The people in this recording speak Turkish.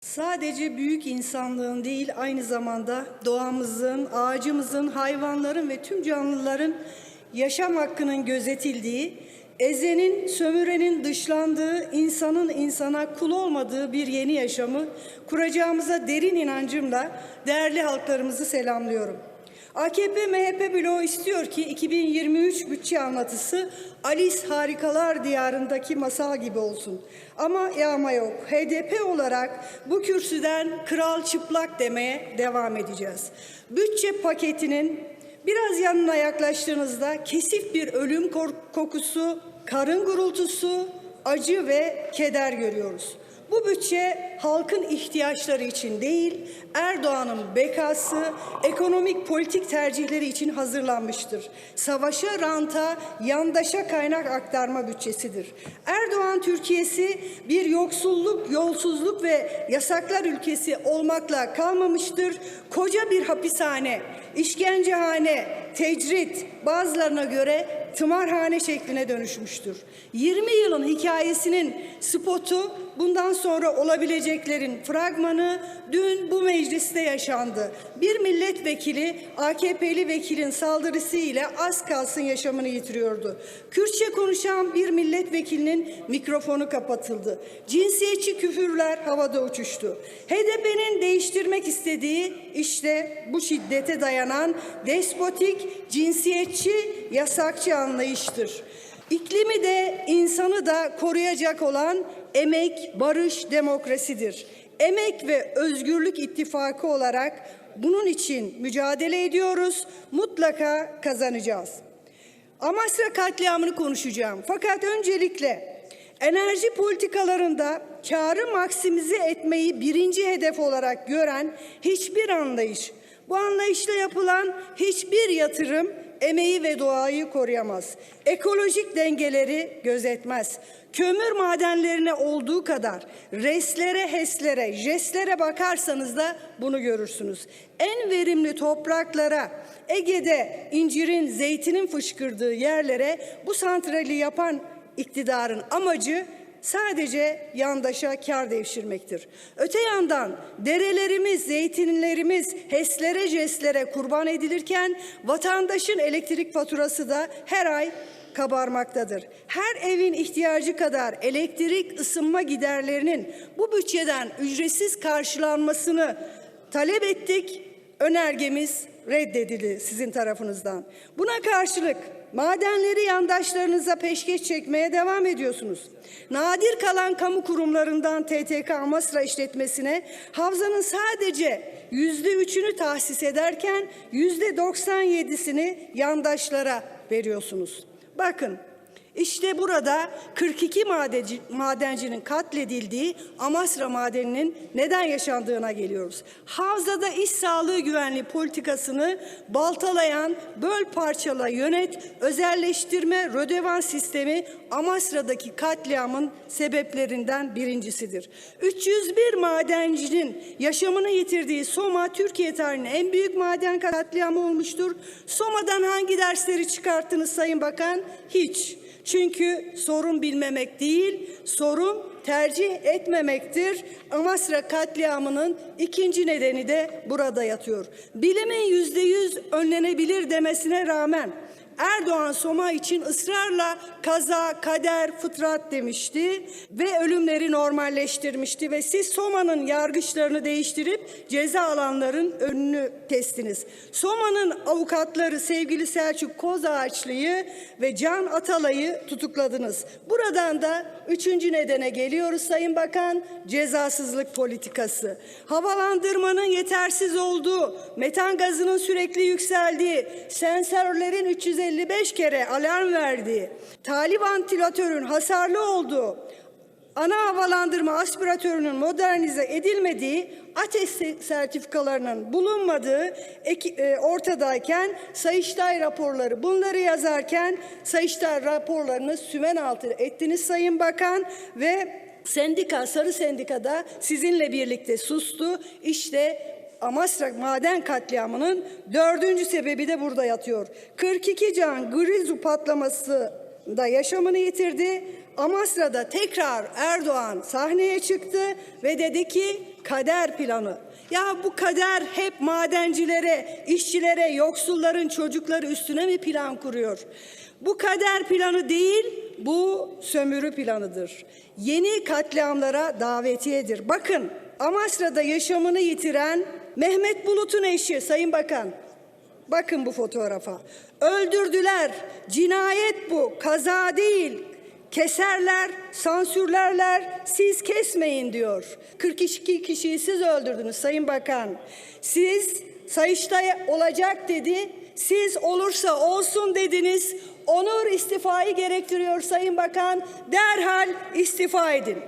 Sadece büyük insanlığın değil aynı zamanda doğamızın, ağacımızın, hayvanların ve tüm canlıların yaşam hakkının gözetildiği, ezenin, sömürenin dışlandığı, insanın insana kul olmadığı bir yeni yaşamı kuracağımıza derin inancımla değerli halklarımızı selamlıyorum. AKP MHP bloğu istiyor ki 2023 bütçe anlatısı Alice Harikalar Diyarındaki masal gibi olsun. Ama yağma yok. HDP olarak bu kürsüden kral çıplak demeye devam edeceğiz. Bütçe paketinin biraz yanına yaklaştığınızda kesif bir ölüm kokusu, karın gurultusu, acı ve keder görüyoruz. Bu bütçe halkın ihtiyaçları için değil, Erdoğan'ın bekası, ekonomik politik tercihleri için hazırlanmıştır. Savaşa, ranta, yandaşa kaynak aktarma bütçesidir. Erdoğan Türkiye'si bir yoksulluk, yolsuzluk ve yasaklar ülkesi olmakla kalmamıştır. Koca bir hapishane, işkencehane, tecrit, bazılarına göre tımarhane şekline dönüşmüştür. 20 yılın hikayesinin spotu bundan sonra olabileceklerin fragmanı dün bu mecliste yaşandı. Bir milletvekili AKP'li vekilin saldırısı ile az kalsın yaşamını yitiriyordu. Kürtçe konuşan bir milletvekilinin mikrofonu kapatıldı. Cinsiyetçi küfürler havada uçuştu. HDP'nin değiştirmek istediği işte bu şiddete dayanan despotik, cinsiyetçi, yasakçı anlayıştır. İklimi de insanı da koruyacak olan emek, barış, demokrasidir. Emek ve Özgürlük İttifakı olarak bunun için mücadele ediyoruz. Mutlaka kazanacağız. Amasra katliamını konuşacağım. Fakat öncelikle enerji politikalarında karı maksimize etmeyi birinci hedef olarak gören hiçbir anlayış, bu anlayışla yapılan hiçbir yatırım emeği ve doğayı koruyamaz. Ekolojik dengeleri gözetmez. Kömür madenlerine olduğu kadar reslere, HES'lere, JES'lere bakarsanız da bunu görürsünüz. En verimli topraklara, Ege'de incirin, zeytinin fışkırdığı yerlere bu santrali yapan iktidarın amacı sadece yandaşa kar devşirmektir. Öte yandan derelerimiz, zeytinlerimiz HES'lere, JES'lere kurban edilirken vatandaşın elektrik faturası da her ay kabarmaktadır. Her evin ihtiyacı kadar elektrik ısınma giderlerinin bu bütçeden ücretsiz karşılanmasını talep ettik. Önergemiz reddedildi sizin tarafınızdan. Buna karşılık madenleri yandaşlarınıza peşkeş çekmeye devam ediyorsunuz. Nadir kalan kamu kurumlarından TTK Amasra işletmesine havzanın sadece yüzde üçünü tahsis ederken yüzde 97'sini yandaşlara veriyorsunuz. Bakın işte burada 42 madenci, madencinin katledildiği Amasra madeninin neden yaşandığına geliyoruz. Havzada iş sağlığı güvenliği politikasını baltalayan böl parçala yönet özelleştirme rödevan sistemi Amasra'daki katliamın sebeplerinden birincisidir. 301 madencinin yaşamını yitirdiği Soma Türkiye tarihinin en büyük maden katliamı olmuştur. Soma'dan hangi dersleri çıkarttınız Sayın Bakan? Hiç. Çünkü sorun bilmemek değil, sorun tercih etmemektir. Amasra katliamının ikinci nedeni de burada yatıyor. Bilimin yüzde yüz önlenebilir demesine rağmen Erdoğan Soma için ısrarla kaza, kader, fıtrat demişti ve ölümleri normalleştirmişti ve siz Soma'nın yargıçlarını değiştirip ceza alanların önünü kestiniz. Soma'nın avukatları sevgili Selçuk Kozağaçlı'yı ve Can Atalay'ı tutukladınız. Buradan da üçüncü nedene geliyoruz Sayın Bakan, cezasızlık politikası. Havalandırmanın yetersiz olduğu, metan gazının sürekli yükseldiği, sensörlerin 355 kere alarm verdiği, talip vantilatörün hasarlı olduğu, ana havalandırma aspiratörünün modernize edilmediği, ateş sertifikalarının bulunmadığı e, ortadayken Sayıştay raporları bunları yazarken Sayıştay raporlarını sümen altı ettiniz Sayın Bakan ve sendika, Sarı Sendika'da sizinle birlikte sustu. İşte Amasra maden katliamının dördüncü sebebi de burada yatıyor. 42 can Grizu patlaması da yaşamını yitirdi. Amasra'da tekrar Erdoğan sahneye çıktı ve dedi ki kader planı. Ya bu kader hep madencilere, işçilere, yoksulların çocukları üstüne mi plan kuruyor? Bu kader planı değil, bu sömürü planıdır. Yeni katliamlara davetiyedir. Bakın Amasra'da yaşamını yitiren Mehmet Bulut'un eşi Sayın Bakan. Bakın bu fotoğrafa. Öldürdüler. Cinayet bu. Kaza değil. Keserler, sansürlerler, siz kesmeyin diyor. 42 kişiyi siz öldürdünüz Sayın Bakan. Siz Sayıştay olacak dedi, siz olursa olsun dediniz. Onur istifayı gerektiriyor Sayın Bakan. Derhal istifa edin.